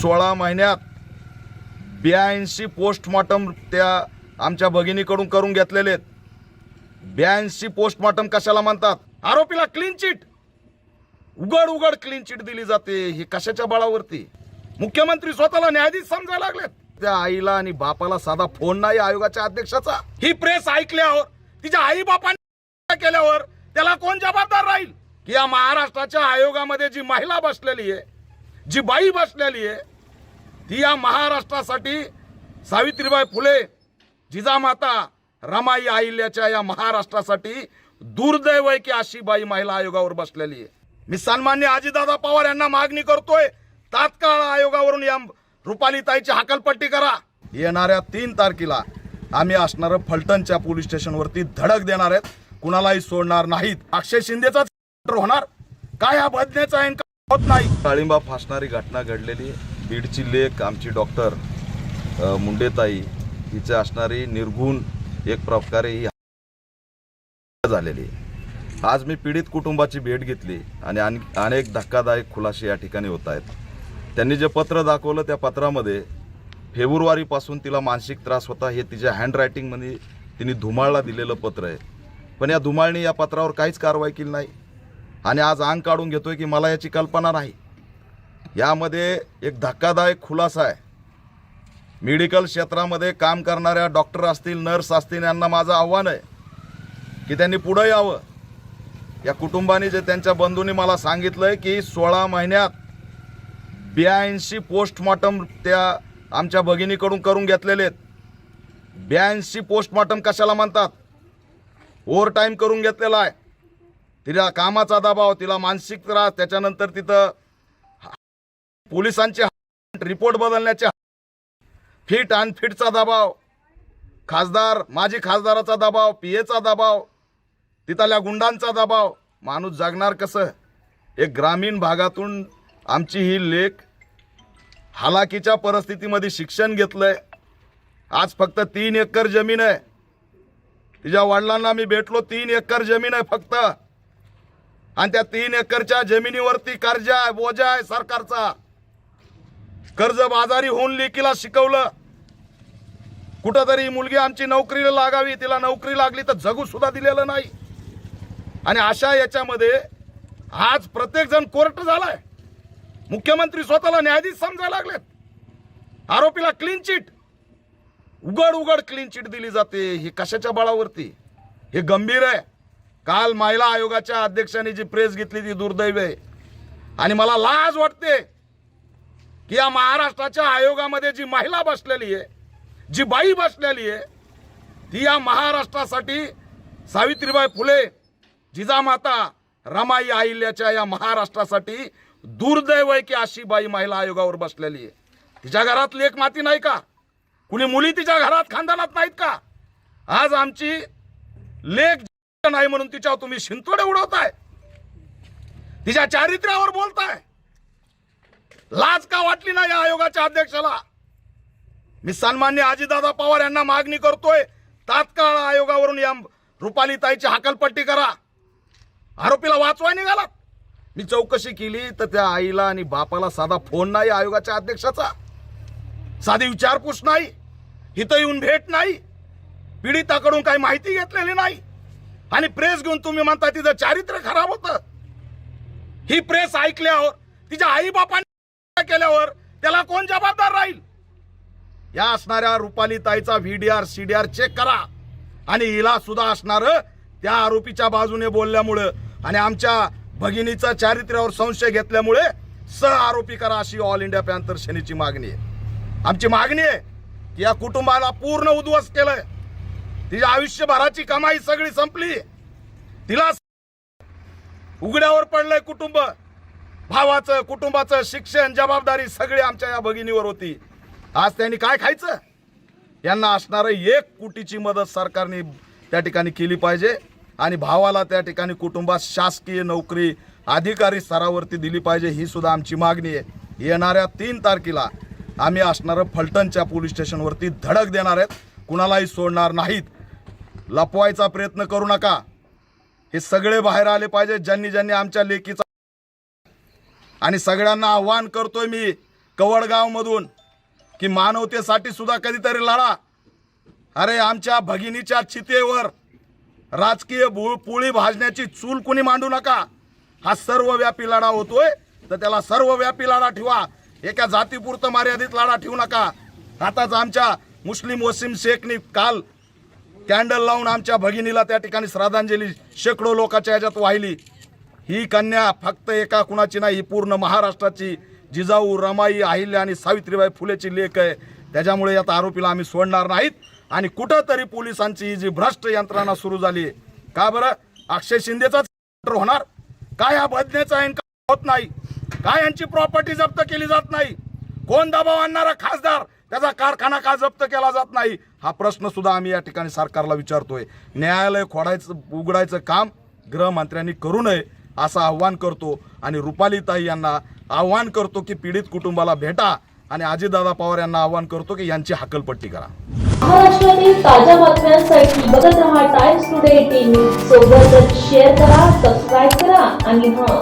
सोळा महिन्यात ब्याऐंशी पोस्टमॉर्टम त्या आमच्या भगिनीकडून करून घेतलेले आहेत. ब्याऐंशी पोस्टमॉर्टम कशाला म्हणतात? आरोपीला क्लीन चिट उघड उघड क्लीन चिट दिली जाते. ही कशाच्या बळावरती? मुख्यमंत्री स्वतःला न्यायाधीश समजायला लागलेत. त्या आईला आणि बापाला साधा फोन नाही आयोगाच्या अध्यक्षाचा. ही प्रेस ऐकल्यावर तिच्या आई बापाने केल्यावर त्याला कोण जबाबदार राहील? की या महाराष्ट्राच्या आयोगामध्ये जी महिला बसलेली आहे जी बाई बसलेली आहे ती या महाराष्ट्रासाठी सावित्रीबाई फुले जिजामाता रमाई अहिल्याच्या या महाराष्ट्रासाठी दुर्दैव आहे की अशी बाई महिला आयोगावर बसलेली आहे. मी सन्मान्य आजीदादा पवार यांना मागणी करतोय तात्काळ आयोगावरून या रुपाली ताईची हकलपट्टी करा. येणाऱ्या तीन तारखेला आम्ही असणार फलटणच्या पोलीस स्टेशनवरती धडक देणार आहेत. कुणालाही सोडणार नाहीत. अक्षय शिंदेचाच होणार. काय हा बदनेचा होत नाही. काळिंबा फासणारी घटना घडलेली बीडची लेख आमची डॉक्टर मुंडेताई हिचे असणारी निर्गुण एक प्रकारे ही झालेली आहे. आज मी पीडित कुटुंबाची भेट घेतली आणि अनेक धक्कादायक खुलासे या ठिकाणी होत आहेत. त्यांनी जे पत्र दाखवलं त्या पत्रामध्ये फेब्रुवारीपासून तिला मानसिक त्रास होता. हे तिच्या हँडरायटिंगमध्ये तिने धुमाळला दिलेलं पत्र आहे. पण या धुमाळने या पत्रावर काहीच कारवाई केली नाही. आणि आज अंग काढून घेतोय की मला याची कल्पना नाही. यामध्ये एक धक्कादायक खुलासा आहे. मेडिकल क्षेत्रामध्ये काम करणाऱ्या डॉक्टर असतील नर्स असतील यांना माझं आव्हान आहे की त्यांनी पुढं यावं. या कुटुंबाने जे त्यांच्या बंधूंनी मला सांगितलं आहे की सोळा महिन्यात ब्याऐंशी पोस्टमॉर्टम त्या आमच्या भगिनीकडून करून घेतलेले आहेत. ब्याऐंशी पोस्टमॉर्टम कशाला म्हणतात? ओव्हर टाईम करून घेतलेला आहे. तिला कामाचा दबाव तिला मानसिक त्रास त्याच्यानंतर तिथं पोलिसांचे रिपोर्ट बदलण्याचे फिट अनफिटचा दबाव. खासदार माजी खासदाराचा दबाव पी एचा दबाव तिथल्या गुंडांचा दबाव. माणूस जगणार कसं? एक ग्रामीण भागातून आमची ही लेख हालाकीच्या परिस्थितीमध्ये शिक्षण घेतलंय. आज फक्त तीन एकर जमीन आहे. तिच्या वडिलांना मी भेटलो तीन एकर जमीन आहे फक्त. आणि त्या तीन एकरच्या जमिनीवरती कर्ज आहे बोजा आहे सरकारचा. कर्जबाजारी होऊन लेकीला शिकवलं. कुठंतरी मुलगी आमची नोकरीला लागावी तिला नोकरी लागली तर जगू सुद्धा दिलेलं नाही. आणि अशा याच्यामध्ये आज प्रत्येक जण कोर्ट झालाय. मुख्यमंत्री स्वतःला न्यायाधीश समजायला लागलेत. आरोपीला क्लीन चिट उघड उघड क्लीन चिट दिली जाते. ही कशाच्या बळावरती? हे गंभीर आहे. काल महिला आयोगाच्या अध्यक्षांनी जी प्रेस घेतली ती दुर्दैव आहे. आणि मला लाज वाटते की या महाराष्ट्राच्या आयोगामध्ये जी महिला बसलेली आहे जी बाई बसलेली आहे ती या महाराष्ट्रासाठी सावित्रीबाई फुले जिजामाता रमाई अहिल्याच्या या महाराष्ट्रासाठी दुर्दैव आहे की अशी बाई महिला आयोगावर बसलेली आहे. तिच्या घरात लेख माती नाही का? कुणी मुली तिच्या घरात खानदानात नाहीत का? आज आमची लेख नाही म्हणून तिच्यावर तुम्ही शिंतोडे उडवताय. तिच्या चारित्र्यावर बोलताय. लाज का वाटली ना या आयोगाच्या अध्यक्षाला? मी सन्मान्य आजीदादा पवार यांना मागणी करतोय तात्काळ आयोगावरून या रुपालीताईची हाकलपट्टी करा. आरोपीला वाचवाय निघाला मी चौकशी केली तर त्या आईला आणि बापाला साधा फोन नाही आयोगाच्या अध्यक्षाचा. साधी विचारपूस नाही. इथं येऊन भेट नाही. पीडिताकडून काही माहिती घेतलेली नाही. आणि प्रेस घेऊन तुम्ही म्हणता तिचं चारित्र्य खराब होतं. ही प्रेस ऐकल्यावर तिच्या आई बापाने केल्यावर त्याला कोण जबाबदार राहील? या असणाऱ्या रुपाली ताईचा व्हीडीआर सीडीआर चेक करा. आणि हिला सुद्धा असणार त्या आरोपीच्या बाजूने बोलल्यामुळं आणि आमच्या भगिनीचा चारित्र्यावर संशय घेतल्यामुळे सह आरोपी करा अशी ऑल इंडिया पॅन्थर सेनेची मागणी आहे. आमची मागणी आहे की या कुटुंबाला पूर्ण उद्ध्वस्त केलंय. तिच्या आयुष्यभराची कमाई सगळी संपली. तिला उघड्यावर पडलंय कुटुंब. भावाचं कुटुंबाचं शिक्षण जबाबदारी सगळी आमच्या या भगिनीवर होती. आज त्यांनी काय खायचं? यांना असणारं एक कोटीची मदत सरकारने त्या ठिकाणी केली पाहिजे आणि भावाला त्या ठिकाणी कुटुंबात शासकीय नोकरी अधिकारी स्तरावरती दिली पाहिजे ही सुद्धा आमची मागणी आहे. येणाऱ्या तीन तारखेला आम्ही असणारं फलटणच्या पोलीस स्टेशनवरती धडक देणार आहेत. कुणालाही सोडणार नाहीत. लपवायचा प्रयत्न करू नका. हे सगळे बाहेर आले पाहिजे ज्यांनी ज्यांनी आमच्या लेकीचा आणि सगळ्यांना आव्हान करतोय मी कवडगावमधून की मानवतेसाठी सुद्धा कधीतरी लढा. अरे आमच्या भगिनीच्या चितेवर राजकीय भूळ पोळी भाजण्याची चूल कुणी मांडू नका. हा सर्वव्यापी लढा होतोय तर त्याला सर्वव्यापी लढा ठेवा. एका जातीपुरतं मर्यादित लढा ठेवू नका. आताच आमच्या मुस्लिम वसीम शेखनी काल कॅन्डल लावून आमच्या भगिनीला त्या ठिकाणी श्रद्धांजली शेकडो लोकांच्या ह्याच्यात वाहिली. ही कन्या फक्त एका कुणाची नाही ही पूर्ण महाराष्ट्राची जिजाऊ रमाई अहिल्या आणि सावित्रीबाई फुलेची लेख आहे. त्याच्यामुळे यात आरोपीला आम्ही सोडणार नाहीत आणि कुठंतरी पोलिसांची ही जी भ्रष्ट यंत्रणा सुरू झाली आहे का बरं? अक्षय शिंदेचाच होणार? काय हा बदनेचा आहे होत नाही? काय यांची प्रॉपर्टी जप्त केली जात नाही? कोण दबाव आणणारा खासदार? त्याचा कारखाना का जप्त केला जात नाही? हा प्रश्न सुद्धा आम्ही या ठिकाणी सरकारला विचारतोय. न्यायालय खोडायचं उघडायचं काम गृहमंत्र्यांनी करू नये. असं आव्हान करतो आणि रुपालीताई यांना आव्हान करतो की पीडित कुटुंबाला भेटा आणि अजितदादा पवार यांना आव्हान करतो की यांची हकलपट्टी करा. महाराष्ट्रातील ताज्या बातम्यांसाठी बघत रहा टाइम्स टुडे टीव्ही सोबतच शेअर करा सबस्क्राईब करा आणि हां